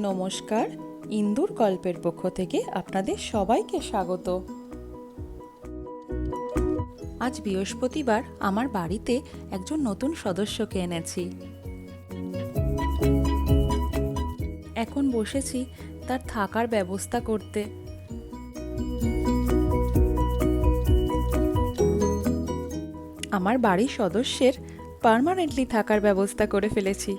নমস্কার। ইন্দুর গল্পের পক্ষ থেকে আপনাদের সবাইকে স্বাগত। আজ বৃহস্পতিবার আমার বাড়িতে একজন নতুন সদস্যকে এনেছি। এখন বসেছি তার থাকার ব্যবস্থা করতে। আমার বাড়ির সদস্যের পার্মানেন্টলি থাকার ব্যবস্থা করে ফেলেছি।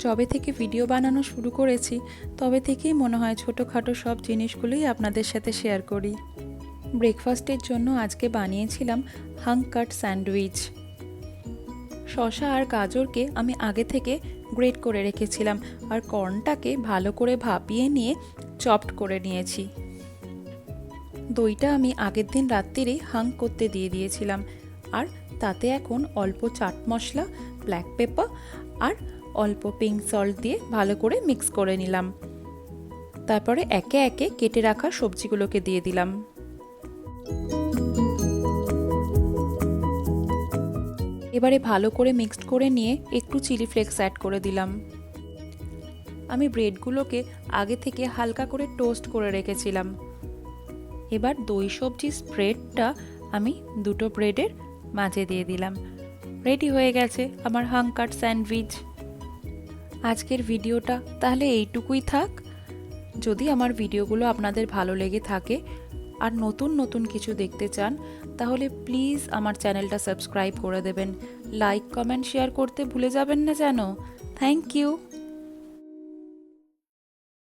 যবে থেকে ভিডিও বানানো শুরু করেছি, তবে থেকেই মনে হয় ছোটোখাটো সব জিনিসগুলোই আপনাদের সাথে শেয়ার করি। ব্রেকফাস্টের জন্য আজকে বানিয়েছিলাম হাং কাট স্যান্ডউইচ। শশা আর গাজরকে আমি আগে থেকে গ্রেট করে রেখেছিলাম আর কর্নটাকে ভালো করে ভাপিয়ে নিয়ে চপড করে নিয়েছি। দইটা আমি আগের দিন রাত্রিরেই হাং করতে দিয়ে দিয়েছিলাম। আর তাতে এখন অল্প চাট মশলা, ব্ল্যাক পেপার আর অল্প পিঙ্ক সল্ট দিয়ে ভালো করে মিক্স করে নিলাম। তারপরে একে একে কেটে রাখা সবজিগুলোকে দিয়ে দিলাম। এবারে ভালো করে মিক্সড করে নিয়ে একটু চিলি ফ্লেক্স অ্যাড করে দিলাম। আমি ব্রেডগুলোকে আগে থেকে হালকা করে টোস্ট করে রেখেছিলাম। এবার দই সবজি স্প্রেডটা আমি দুটো ব্রেডের মাঝে দিয়ে দিলাম। রেডি হয়ে গেছে আমার হাং কাট স্যান্ডউইচ আজকের ভিডিওটা তাহলে এইটুকুই থাক। যদি আমার ভিডিওগুলো আপনাদের ভালো লেগে থাকে আর নতুন নতুন কিছু দেখতে চান, তাহলে প্লিজ আমার চ্যানেলটা সাবস্ক্রাইব করে দেবেন। লাইক, কমেন্ট, শেয়ার করতে ভুলে যাবেন না যেন। Thank you.